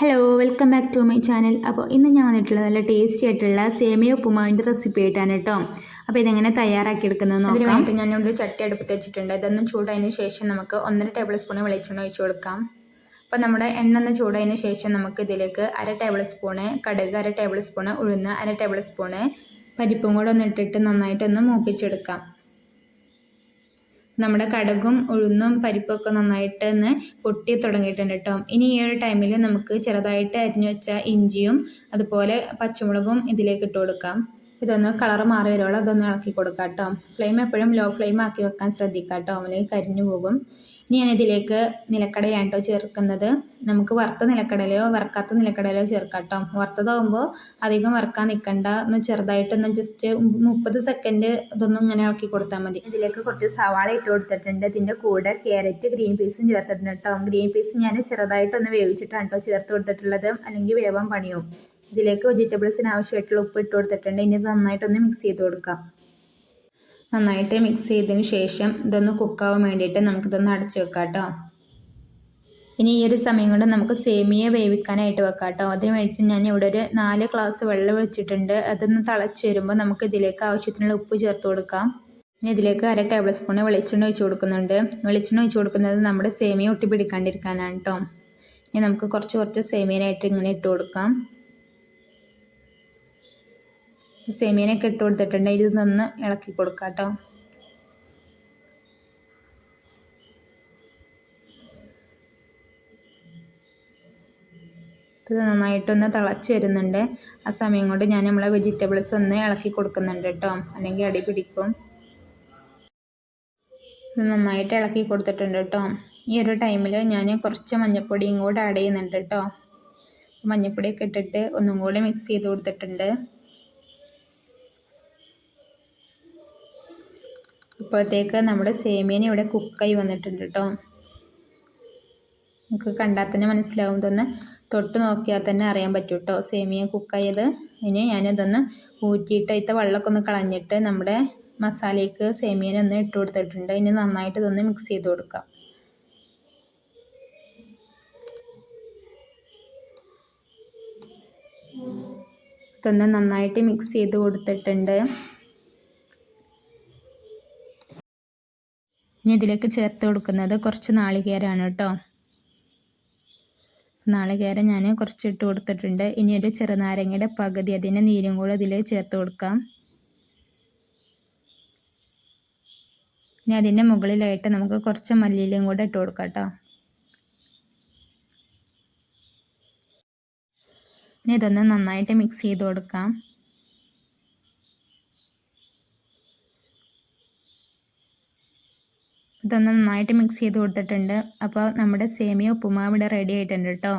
Hello welcome back to my channel അപ്പോൾ ഇന്ന് ഞാൻ വന്നിട്ടുള്ളത് നല്ല ടേസ്റ്റി ആയിട്ടുള്ള സേമിയ ഉപ്പുമാവിന്റെ റെസിപ്പി ആയിട്ടാണ് കേട്ടോ. അപ്പോൾ ഇതെങ്ങനെ തയ്യാറാക്കി എടുക്കുന്നത് നോക്കാം. ഇവിടെ ചട്ടി അടുപ്പത്ത് വെച്ചിട്ടുണ്ട്. ഇതൊന്നും ചൂടായതിന് ശേഷം നമുക്ക് ഒന്നര ടേബിൾ സ്പൂൺ വെളിച്ചെണ്ണ ഒഴിച്ചു കൊടുക്കാം. അപ്പോൾ നമ്മുടെ എണ്ണ ഒന്ന് ചൂടായതിന് ശേഷം നമുക്ക് ഇതിലേക്ക് അര ടേബിൾ സ്പൂണ് കടുക് അര ടേബിൾ സ്പൂണ് ഉഴുന്ന് അര ടേബിൾ സ്പൂണ് പരിപ്പും കൂടെ ഒന്ന് ഇട്ടിട്ട് നന്നായിട്ടൊന്ന് മൂപ്പിച്ചെടുക്കാം. നമ്മുടെ കടുകും ഉഴുന്നും പരിപ്പൊക്കെ നന്നായിട്ട് ഒന്ന് പൊട്ടി തുടങ്ങിയിട്ടുണ്ട് കേട്ടോ. ഇനി ഈ ഒരു ടൈമിൽ നമുക്ക് ചെറുതായിട്ട് അരിഞ്ഞു വെച്ച ഇഞ്ചിയും അതുപോലെ പച്ചമുളകും ഇതിലേക്ക് ഇട്ട് കൊടുക്കാം. ഇതൊന്ന് കളർ മാറി വരുവോളം അതൊന്ന് ഇളക്കി കൊടുക്കാം കേട്ടോ. ഫ്ലെയിം എപ്പോഴും ലോ ഫ്ലെയിം ആക്കി വെക്കാൻ ശ്രദ്ധിക്കാം കേട്ടോ. അല്ലെങ്കിൽ കരിഞ്ഞു പോകും. ഇനി ഞാൻ ഇതിലേക്ക് നിലക്കടലയാണ് കേട്ടോ ചേർക്കുന്നത്. നമുക്ക് വറുത്ത നിലക്കടലയോ വറുക്കാത്ത നിലക്കടലയോ ചേർക്കാം കേട്ടോ വറുത്തതാകുമ്പോൾ അധികം വറുക്കാൻ നിൽക്കണ്ട ഒന്ന് ചെറുതായിട്ടൊന്ന് ജസ്റ്റ് മുപ്പത് സെക്കൻഡ് ഇതൊന്നും ഇങ്ങനെ ഇളക്കി കൊടുത്താൽ മതി. ഇതിലേക്ക് കുറച്ച് സവാള ഇട്ട് കൊടുത്തിട്ടുണ്ട്. ഇതിന്റെ കൂടെ ക്യാരറ്റ് ഗ്രീൻ പീസും ചേർത്തിട്ടുണ്ട് കേട്ടോ ഗ്രീൻ പീസ് ഞാൻ ചെറുതായിട്ടൊന്ന് വേവിച്ചിട്ടാണ് കേട്ടോ ചേർത്ത് കൊടുത്തിട്ടുള്ളത്. അല്ലെങ്കിൽ വേവാൻ പണിയും ഇതിലേക്ക് വെജിറ്റബിൾസിന് ആവശ്യമായിട്ടുള്ള ഉപ്പ് ഇട്ട് കൊടുത്തിട്ടുണ്ട്. ഇനി നന്നായിട്ടൊന്ന് മിക്സ് ചെയ്ത് കൊടുക്കാം. നന്നായിട്ട് മിക്സ് ചെയ്തതിന് ശേഷം ഇതൊന്ന് കുക്കാവാൻ വേണ്ടിയിട്ട് നമുക്കിതൊന്ന് അടച്ചു വെക്കാം കേട്ടോ ഇനി ഈ ഒരു സമയം കൊണ്ട് നമുക്ക് സേമിയ വേവിക്കാനായിട്ട് വെക്കാം കേട്ടോ അതിന് വേണ്ടിയിട്ട് ഞാൻ ഇവിടെ ഒരു നാല് ഗ്ലാസ് വെള്ളം വെച്ചിട്ടുണ്ട് അതൊന്ന് തിളച്ച് വരുമ്പോൾ നമുക്ക് ഇതിലേക്ക് ആവശ്യത്തിനുള്ള ഉപ്പ് ചേർത്ത് കൊടുക്കാം. ഇനി ഇതിലേക്ക് അര ടേബിൾ സ്പൂൺ വെളിച്ചെണ്ണ ഒഴിച്ച് കൊടുക്കുന്നുണ്ട്. വെളിച്ചെണ്ണ ഒഴിച്ച് കൊടുക്കുന്നത് നമ്മുടെ സേമിയ ഒട്ടി പിടിക്കാണ്ടിരിക്കാനാണ് കേട്ടോ ഇനി നമുക്ക് കുറച്ച് കുറച്ച് സേമിയനായിട്ട് ഇങ്ങനെ ഇട്ട് കൊടുക്കാം. സേമിയനൊക്കെ ഇട്ട് കൊടുത്തിട്ടുണ്ട്. ഇതൊന്ന് ഇളക്കി കൊടുക്കാം കേട്ടോ ഇത് നന്നായിട്ടൊന്ന് തിളച്ച് വരുന്നുണ്ട്. ആ സമയം കൊണ്ട് ഞാൻ നമ്മളെ വെജിറ്റബിൾസ് ഒന്ന് ഇളക്കി കൊടുക്കുന്നുണ്ട് കേട്ടോ. അല്ലെങ്കിൽ അടി പിടിക്കും. ഇത് നന്നായിട്ട് ഇളക്കി കൊടുത്തിട്ടുണ്ട് കേട്ടോ. ഈ ഒരു ടൈമിൽ ഞാൻ കുറച്ച് മഞ്ഞൾപ്പൊടിയും കൂടെ ആഡ് ചെയ്യുന്നുണ്ട് കേട്ടോ. മഞ്ഞൾപ്പൊടിയൊക്കെ ഇട്ടിട്ട് ഒന്നും കൂടി മിക്സ് ചെയ്ത് കൊടുത്തിട്ടുണ്ട്. ഇപ്പോഴത്തേക്ക് നമ്മുടെ സേമിയൻ ഇവിടെ കുക്കായി വന്നിട്ടുണ്ട് കേട്ടോ നമുക്ക് കണ്ടാൽ തന്നെ മനസ്സിലാവും. ഇതൊന്ന് തൊട്ട് നോക്കിയാൽ തന്നെ അറിയാൻ പറ്റും കേട്ടോ സേമിയ കുക്കായത് ഇനി ഞാനിതൊന്ന് ഊറ്റിയിട്ട് ഇത്ത വെള്ളമൊക്കെ ഒന്ന് കളഞ്ഞിട്ട് നമ്മുടെ മസാലയ്ക്ക് സേമിയനൊന്ന് ഇട്ട് കൊടുത്തിട്ടുണ്ട്. ഇനി നന്നായിട്ട് ഇതൊന്ന് മിക്സ് ചെയ്ത് കൊടുക്കാം. ഇതൊന്ന് നന്നായിട്ട് മിക്സ് ചെയ്ത് കൊടുത്തിട്ടുണ്ട്. ഇനി ഇതിലേക്ക് ചേർത്ത് കൊടുക്കുന്നത് കുറച്ച് നാളികേരമാണ് കേട്ടോ. നാളികേരം ഞാൻ കുറച്ച് ഇട്ട് കൊടുത്തിട്ടുണ്ട്. ഇനി ഒരു ചെറുനാരങ്ങയുടെ പകുതി അതിന്റെ നീരും കൂടെ ഇതിൽ ചേർത്ത് കൊടുക്കാം. ഇനി അതിന്റെ മുകളിലായിട്ട് നമുക്ക് കുറച്ച് മല്ലിയിലയും കൂടെ ഇട്ട് കൊടുക്കാം കേട്ടോ. ഇനി ഇതൊന്ന് നന്നായിട്ട് മിക്സ് ചെയ്ത് കൊടുക്കാം. ഇതൊന്ന് നന്നായിട്ട് മിക്സ് ചെയ്ത് കൊടുത്തിട്ടുണ്ട്. അപ്പോൾ നമ്മുടെ സേമിയ ഉപ്പുമാവ് ഇവിടെ റെഡി ആയിട്ടുണ്ട് കേട്ടോ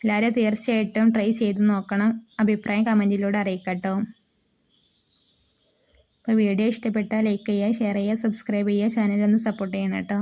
എല്ലാവരും തീർച്ചയായിട്ടും ട്രൈ ചെയ്ത് നോക്കണം. അഭിപ്രായം കമന്റിലൂടെ അറിയിക്കട്ടോ. അപ്പോൾ വീഡിയോ ഇഷ്ടപ്പെട്ടാൽ ലൈക്ക് ചെയ്യുക ഷെയർ ചെയ്യുക സബ്സ്ക്രൈബ് ചെയ്യുക ചാനലൊന്ന് സപ്പോർട്ട് ചെയ്യണം കേട്ടോ